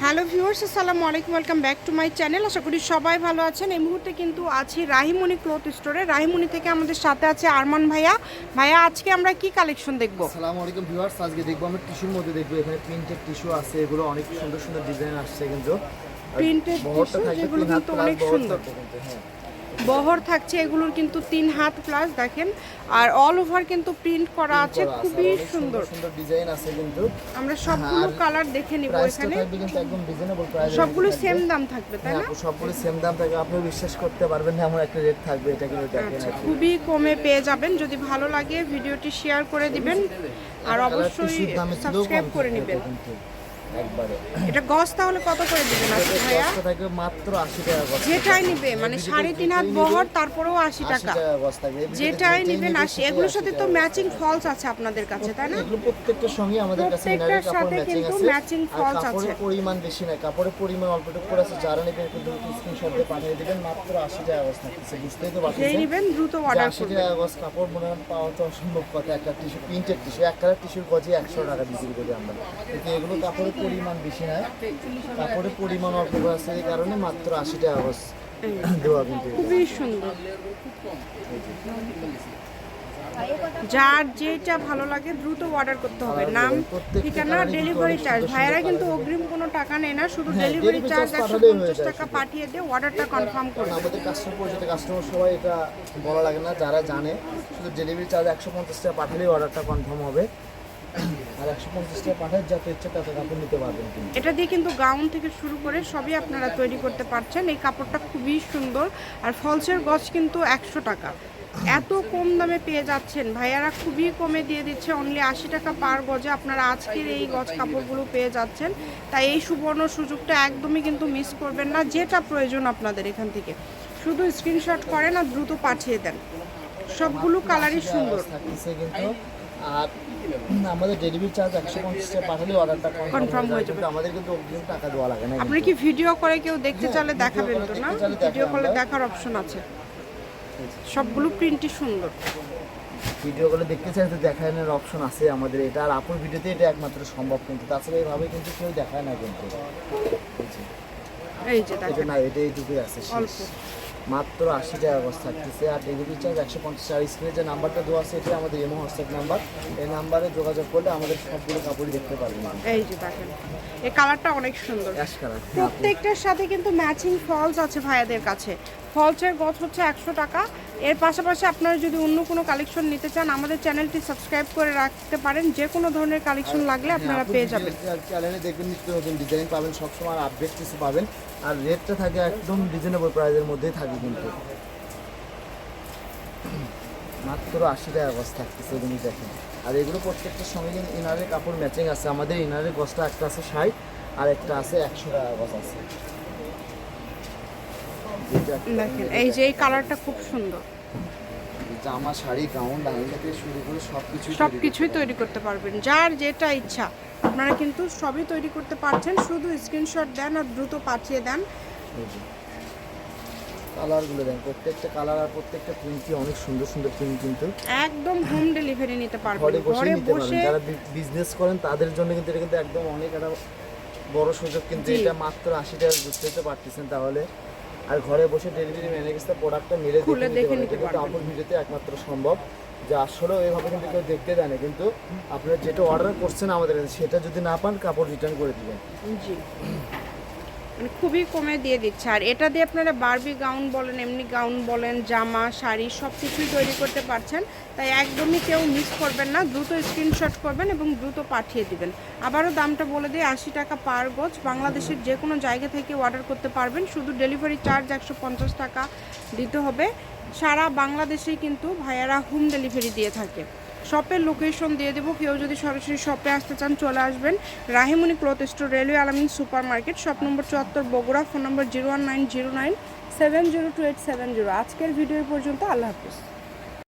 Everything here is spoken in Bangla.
হ্যালো ভিউয়ার্স আসসালামু আলাইকুম welcome back to my channel. আশা করি সবাই ভালো আছেন। এই মুহূর্তে কিন্তু আছি রাহিমণি ক্লথ স্টোরে। রাহিমণি থেকে আমাদের সাথে আছে আরমান ভাইয়া। ভাইয়া আজকে আমরা কি কালেকশন দেখব? আসসালামু আলাইকুম ভিউয়ার্স আজকে দেখব আমরা টিস্যুর মধ্যে দেখব। এখানে প্রিন্টেড টিস্যু আছে এগুলো অনেক সুন্দর সুন্দর ডিজাইন আসছে কিন্তু। tissue থাকবে যেগুলো কিন্তু অনেক সুন্দর। হ্যাঁ। বহর থাকছে এগুলোর কিন্তু তিন হাত প্লাস দেখেন। আর অল ওভার কিন্তু প্রিন্ট করা আছে খুবই সুন্দর সুন্দর। ডিজাইন আছে কিন্তু। আমরা সবগুলো কালার দেখে নিব এখানে। একদম রিজনেবল প্রাইস সবগুলো সেম দাম থাকবে তাই হ্যাঁ না? সবগুলো সেম দাম থাকবে। আপনি বিশ্বাস করতে পারবেন না এমন একটা রেট থাকবে এটা কিন্তু দেখেন আচ্ছা খুবই কমে পেয়ে যাবেন। যদি ভালো লাগে ভিডিওটি শেয়ার করে দিবেন। আর অবশ্যই সাবস্ক্রাইব করে নেবেন। একবারে। এটা গজ তাহলে কত করে দিবেন আজকে ভাইয়া? থাকবে মাত্র আশি টাকা গজ যেটাই নিবে মানে হাত বহর তারপরেও আশি আশি টাকা। টাকা গজ থাকবে। যেটাই নিবেন নিবে আশি। সেটাই এগুলোর সাথে তো ম্যাচিং ফলস আছে আপনাদের কাছে তাই না? এগুলো প্রত্যেকটার সঙ্গে আমাদের কাছে প্রত্যেকটার ইনারের কাপড় ম্যাচিং কিন্তু আছে। matching আর falls কাপড়ের পরিমাণ বেশি না কাপড়ের পরিমাণ অল্পটুকু করে আছে। যারা নেবেন কিন্তু স্ক্রিনশট দিয়ে পাঠিয়ে দিবেন। মাত্র টাকা বুঝতেই তো যেই পারছেন দ্রুত অর্ডার আশি করবেন। টাকা গজ কাপড় মনে পাওয়া তো অসম্ভব কথা। একটা টিস্যু প্রিন্টেড টিস্যু এক কালার টিস্যুর গজে একশো টাকা বিক্রি করি আমরা। এগুলো কাপড়ের পরিমাণ বেশি নয় কাপড়ের পরিমাণ অল্প করে আছে এই কারণে মাত্র আশি টাকা গজ দেওয়া কিন্তু খুবই সুন্দর। যার যেটা ভালো লাগে দ্রুত অর্ডার করতে হবে। নাম ঠিকানা ডেলিভারি চার্জ ভাইয়ারা কিন্তু অগ্রিম কোনো টাকা নেয় না শুধু হ্যাঁ, ডেলিভারি চার্জ একশো পঞ্চাশ টাকা পাঠিয়ে দিয়ে অর্ডারটা কনফার্ম করবে আমাদের কাস্টমার পরিচিত কাস্টমার সবাই এটা বলা লাগে না যারা জানে শুধু ডেলিভারি চার্জ একশো পঞ্চাশ টাকা পাঠালেই অর্ডারটা কনফার্ম হবে। আর একশো পঞ্চাশ টাকা পাঠায় যত ইচ্ছে তত কাপড় নিতে পারবেন এটা দিয়ে কিন্তু গাউন থেকে শুরু করে সবই আপনারা তৈরি করতে পারছেন। এই কাপড়টা খুবই সুন্দর আর ফলসের গজ কিন্তু একশো টাকা। এত কম দামে পেয়ে যাচ্ছেন। ভাইয়ারা খুবই কমে দিয়ে দিচ্ছে। অনলি আশি টাকা পার গজে আপনারা আজকের এই গজ কাপড়গুলো পেয়ে যাচ্ছেন। তাই এই সুবর্ণ সুযোগটা একদমই কিন্তু মিস করবেন না। যেটা প্রয়োজন আপনাদের এখান থেকে। শুধু স্ক্রিনশট করেন আর দ্রুত পাঠিয়ে দেন। সবগুলো কালারই সুন্দর। আর আমাদের ডেলিভারি চার্জ একশো পঞ্চাশ টাকা পাঠালেই অর্ডারটা কনফার্ম হয়ে যাবে। আমাদের কিন্তু অগ্রিম টাকা দেওয়া লাগে না আপনি কি ভিডিও করে কেউ দেখতে হ্যাঁ, চাইলে video দেখাবেন তো না? দেখতে চাইলে ভিডিও কলে দেখার অপশন আছে। সবগুলো প্রিন্টই সুন্দর। ভিডিও গুলো দেখতে চাই তো দেখানোর অপশন আছে আমাদের। এটা আর আপুর ভিডিওতে এটা একমাত্র সম্ভব কিন্তু। তাছাড়া এইভাবে কিন্তু কেউ দেখায় না কিন্তু। এই যে এটা না এটা এইটুকুই আছে। অল্প। মাত্র আশি টাকা গজ থাকতেছে। আর ডেলিভারি চার্জ একশো পঞ্চাশ আর স্ক্রিনে যে নাম্বারটা দেওয়া আছে এটা আমাদের এমো হোয়াটসঅ্যাপ নাম্বার এই নাম্বারে যোগাযোগ করলে আমাদের সবগুলো কাপড়ই দেখতে পারবেন এই যে দেখেন এই কালারটা অনেক সুন্দর। প্রত্যেকটার সাথে কিন্তু ম্যাচিং ফলস আছে ভাইয়াদের কাছে। ফলসের গছ হচ্ছে একশো টাকা এর পাশাপাশি আপনারা যদি অন্য কোনো কালেকশন নিতে চান আমাদের চ্যানেলটি সাবস্ক্রাইব করে রাখতে পারেন। যে কোনো ধরনের কালেকশন লাগলে আপনারা পেয়ে যাবেন। চ্যানেলে দেখবেন নিত্য নতুন ডিজাইন পাবেন সবসময় আপডেট কিছু পাবেন। আর রেটটা থাকে একদম রিজনেবল প্রাইসের মধ্যেই থাকে কিন্তু। মাত্র আশি টাকা গজ থাকতেছে এগুলো দেখেন। আর এগুলো প্রত্যেকটার সঙ্গে কিন্তু ইনারের কাপড় ম্যাচিং আছে। আমাদের ইনারের গজটা একটা আছে ষাট আর একটা আছে একশো টাকা গজ আছে। দেখেন এই যে এই কালারটা খুব সুন্দর। জামা শাড়ি গাউন থেকে শুরু করে সব কিছু সব কিছুই তৈরি করতে পারবেন যার যেটা ইচ্ছা। আপনারা কিন্তু সবই তৈরি করতে পারছেন শুধু স্ক্রিনশট দেন আর দ্রুত পাঠিয়ে দেন। কালারগুলো দেন প্রত্যেকটা কালার আর প্রত্যেকটা প্রিন্টই অনেক সুন্দর সুন্দর প্রিন্ট কিন্তু একদম হোম ডেলিভারি নিতে পারবেন ঘরে বসে যারা বিজনেস করেন তাদের জন্য কিন্তু এটা কিন্তু একদম অনেক একটা বড় সুযোগ। কিন্তু এটা মাত্র আশি টাকা বুঝতে পারতেছেন তাহলে আর ঘরে বসে ডেলিভারি ম্যানের কাছে প্রোডাক্টটা মেরে খুলে দেখে নিতে পারবেন। ভিডিওতে একমাত্র সম্ভব যে আসলে এইভাবে কিন্তু কেউ দেখতে দেয় না কিন্তু আপনারা যেটা অর্ডার করছেন আমাদের কাছে সেটা যদি না পান কাপড় রিটার্ন করে দেবেন। জি। মানে খুবই কমে দিয়ে দিচ্ছে। আর এটা দিয়ে আপনারা বারবি গাউন বলেন, এমনি গাউন বলেন, জামা, শাড়ি সব কিছুই তৈরি করতে পারছেন। তাই একদমই কেউ মিস করবেন না, দ্রুত স্ক্রিনশট করবেন এবং দ্রুত পাঠিয়ে দিবেন। আবারও দামটা বলে দিই, আশি টাকা পার গজ। বাংলাদেশের যে কোনো জায়গা থেকে অর্ডার করতে পারবেন। শুধু ডেলিভারি চার্জ একশো পঞ্চাশ টাকা দিতে হবে। সারা বাংলাদেশেই কিন্তু ভাইয়ারা হোম ডেলিভারি দিয়ে থাকে। শপের লোকেশন দিয়ে দেবো। কেউ যদি সরাসরি শপে আসতে চান, চলে আসবেন। Rahimoni cloth store railway Alamin super market shop number চুয়াত্তর, Bogura phone number zero one nine zero nine seven zero two eight seven zero আজকের ভিডিও পর্যন্ত, আল্লাহ হাফিজ।